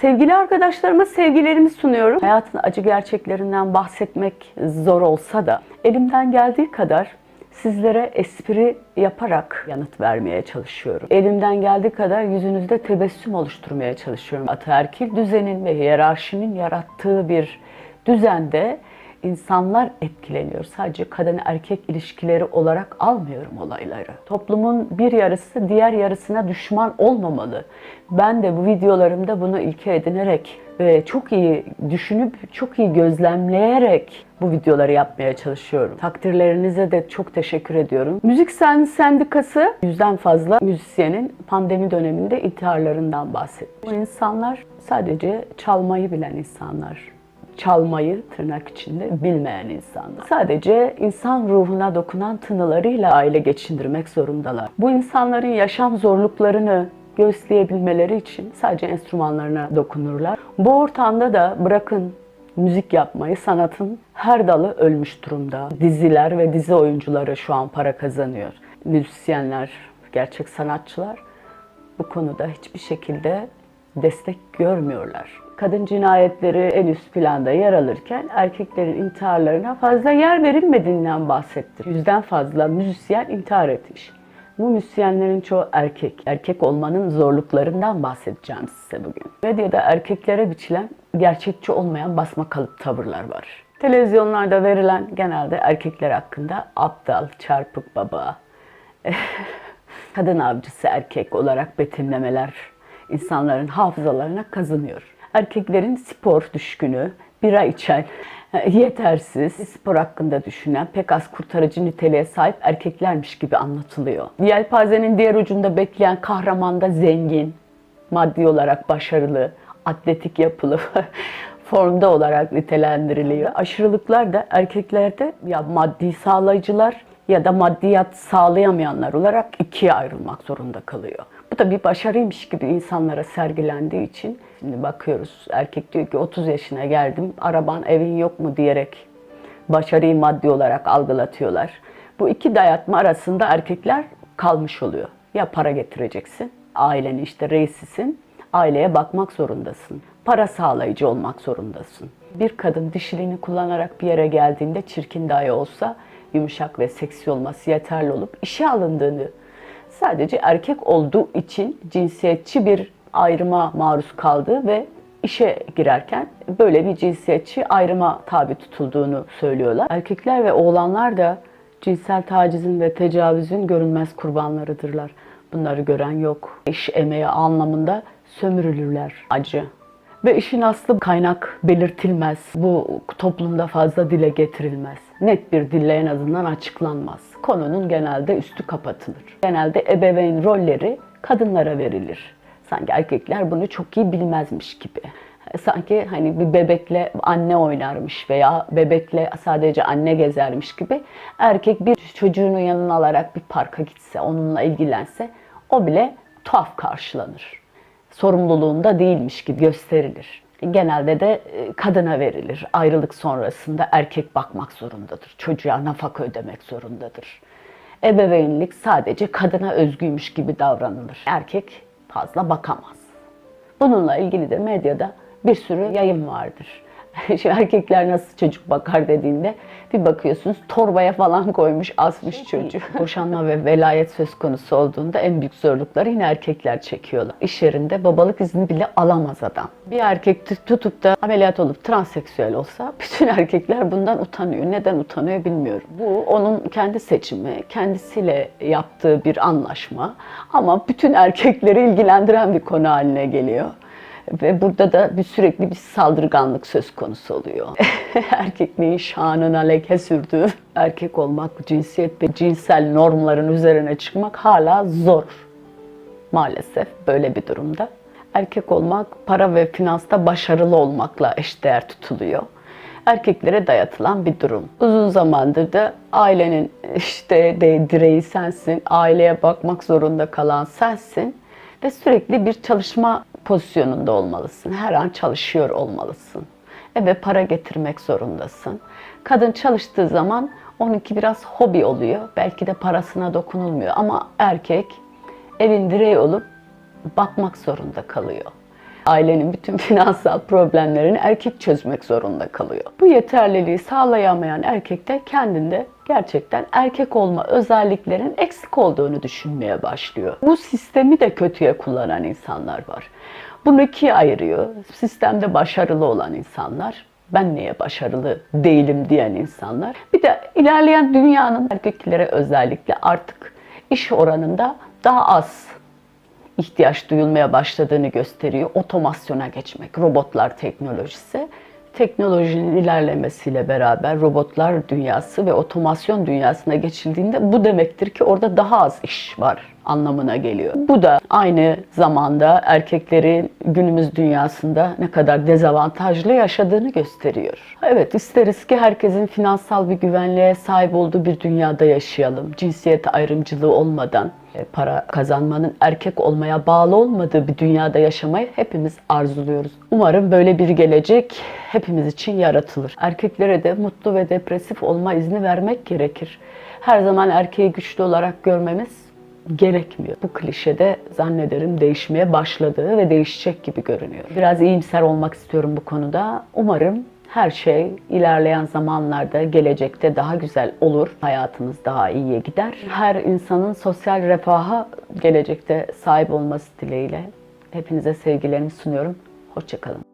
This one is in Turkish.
Sevgili arkadaşlarıma sevgilerimi sunuyorum. Hayatın acı gerçeklerinden bahsetmek zor olsa da elimden geldiği kadar sizlere espri yaparak yanıt vermeye çalışıyorum. Elimden geldiği kadar yüzünüzde tebessüm oluşturmaya çalışıyorum. Ataerkil düzenin ve hiyerarşinin yarattığı bir düzende insanlar etkileniyor. Sadece kadın erkek ilişkileri olarak almıyorum olayları. Toplumun bir yarısı diğer yarısına düşman olmamalı. Ben de bu videolarımda bunu ilke edinerek ve çok iyi düşünüp çok iyi gözlemleyerek bu videoları yapmaya çalışıyorum. Takdirlerinize de çok teşekkür ediyorum. Müzik Sen Sendikası yüzden fazla müzisyenin pandemi döneminde intiharlarından bahsetmiş. Bu insanlar sadece çalmayı bilen insanlar çalmayı tırnak içinde bilmeyen insanlar. Sadece insan ruhuna dokunan tınılarıyla aile geçindirmek zorundalar. Bu insanların yaşam zorluklarını göğüsleyebilmeleri için sadece enstrümanlarına dokunurlar. Bu ortamda da bırakın müzik yapmayı, sanatın her dalı ölmüş durumda. Diziler ve dizi oyuncuları şu an para kazanıyor. Müzisyenler, gerçek sanatçılar bu konuda hiçbir şekilde destek görmüyorlar. Kadın cinayetleri en üst planda yer alırken erkeklerin intiharlarına fazla yer verilmediğinden bahsetti. Yüzden fazla müzisyen intihar etmiş. Bu müzisyenlerin çoğu erkek. Erkek olmanın zorluklarından bahsedeceğim size bugün. Medyada erkeklere biçilen gerçekçi olmayan basma kalıp tavırlar var. Televizyonlarda verilen genelde erkekler hakkında aptal, çarpık baba, kadın avcısı erkek olarak betimlemeler insanların hafızalarına kazınıyor. Erkeklerin spor düşkünü, bira içen, yetersiz, spor hakkında düşünen, pek az kurtarıcı niteliğe sahip erkeklermiş gibi anlatılıyor. Yelpazenin diğer ucunda bekleyen kahraman da zengin, maddi olarak başarılı, atletik yapılı, formda olarak nitelendiriliyor. Aşırılıklar da erkeklerde ya maddi sağlayıcılar ya da maddiyat sağlayamayanlar olarak ikiye ayrılmak zorunda kalıyor. Bu da bir başarıymış gibi insanlara sergilendiği için şimdi bakıyoruz erkek diyor ki 30 yaşına geldim araban evin yok mu diyerek başarıyı maddi olarak algılatıyorlar. Bu iki dayatma arasında erkekler kalmış oluyor. Ya para getireceksin, ailenin işte reisisin, aileye bakmak zorundasın. Para sağlayıcı olmak zorundasın. Bir kadın dişiliğini kullanarak bir yere geldiğinde çirkin dahi olsa yumuşak ve seksi olması yeterli olup işe alındığını sadece erkek olduğu için cinsiyetçi bir ayrıma maruz kaldığı ve işe girerken böyle bir cinsiyetçi ayrıma tabi tutulduğunu söylüyorlar. Erkekler ve oğlanlar da cinsel tacizin ve tecavüzün görünmez kurbanlarıdırlar. Bunları gören yok. İş emeği anlamında sömürülürler. Acı. Ve işin aslı kaynak belirtilmez. Bu toplumda fazla dile getirilmez. Net bir dille en azından açıklanmaz. Konunun genelde üstü kapatılır. Genelde ebeveyn rolleri kadınlara verilir. Sanki erkekler bunu çok iyi bilmezmiş gibi. Sanki hani bir bebekle anne oynarmış veya bebekle sadece anne gezermiş gibi erkek bir çocuğunu yanına alarak bir parka gitse, onunla ilgilense o bile tuhaf karşılanır sorumluluğunda değilmiş gibi gösterilir. Genelde de e, kadına verilir. Ayrılık sonrasında erkek bakmak zorundadır. Çocuğa nafaka ödemek zorundadır. Ebeveynlik sadece kadına özgüymüş gibi davranılır. Erkek fazla bakamaz. Bununla ilgili de medyada bir sürü yayın vardır. Şimdi erkekler nasıl çocuk bakar dediğinde bir bakıyorsunuz torbaya falan koymuş asmış çocuğu. Boşanma ve velayet söz konusu olduğunda en büyük zorlukları yine erkekler çekiyorlar. İş yerinde babalık izni bile alamaz adam. Bir erkek tutup da ameliyat olup transseksüel olsa bütün erkekler bundan utanıyor. Neden utanıyor bilmiyorum. Bu onun kendi seçimi, kendisiyle yaptığı bir anlaşma ama bütün erkekleri ilgilendiren bir konu haline geliyor. Ve burada da bir sürekli bir saldırganlık söz konusu oluyor. Erkekliğin şanına leke sürdüğü erkek olmak, cinsiyet ve cinsel normların üzerine çıkmak hala zor. Maalesef böyle bir durumda. Erkek olmak para ve finansta başarılı olmakla eşdeğer tutuluyor. Erkeklere dayatılan bir durum. Uzun zamandır da ailenin işte de direği sensin, aileye bakmak zorunda kalan sensin ve sürekli bir çalışma pozisyonunda olmalısın. Her an çalışıyor olmalısın. Eve para getirmek zorundasın. Kadın çalıştığı zaman onunki biraz hobi oluyor. Belki de parasına dokunulmuyor ama erkek evin direği olup bakmak zorunda kalıyor. Ailenin bütün finansal problemlerini erkek çözmek zorunda kalıyor. Bu yeterliliği sağlayamayan erkek de kendinde gerçekten erkek olma özelliklerinin eksik olduğunu düşünmeye başlıyor. Bu sistemi de kötüye kullanan insanlar var. Bunu ikiye ayırıyor. Sistemde başarılı olan insanlar, ben niye başarılı değilim diyen insanlar. Bir de ilerleyen dünyanın erkeklere özellikle artık iş oranında daha az ihtiyaç duyulmaya başladığını gösteriyor. Otomasyona geçmek, robotlar teknolojisi. Teknolojinin ilerlemesiyle beraber robotlar dünyası ve otomasyon dünyasına geçildiğinde bu demektir ki orada daha az iş var anlamına geliyor. Bu da aynı zamanda erkeklerin günümüz dünyasında ne kadar dezavantajlı yaşadığını gösteriyor. Evet isteriz ki herkesin finansal bir güvenliğe sahip olduğu bir dünyada yaşayalım. Cinsiyet ayrımcılığı olmadan e, para kazanmanın erkek olmaya bağlı olmadığı bir dünyada yaşamayı hepimiz arzuluyoruz. Umarım böyle bir gelecek hepimiz için yaratılır. Erkeklere de mutlu ve depresif olma izni vermek gerekir. Her zaman erkeği güçlü olarak görmemiz gerekmiyor. Bu klişe de zannederim değişmeye başladığı ve değişecek gibi görünüyor. Biraz iyimser olmak istiyorum bu konuda. Umarım her şey ilerleyen zamanlarda, gelecekte daha güzel olur. Hayatımız daha iyiye gider. Her insanın sosyal refaha gelecekte sahip olması dileğiyle hepinize sevgilerimi sunuyorum. Hoşçakalın.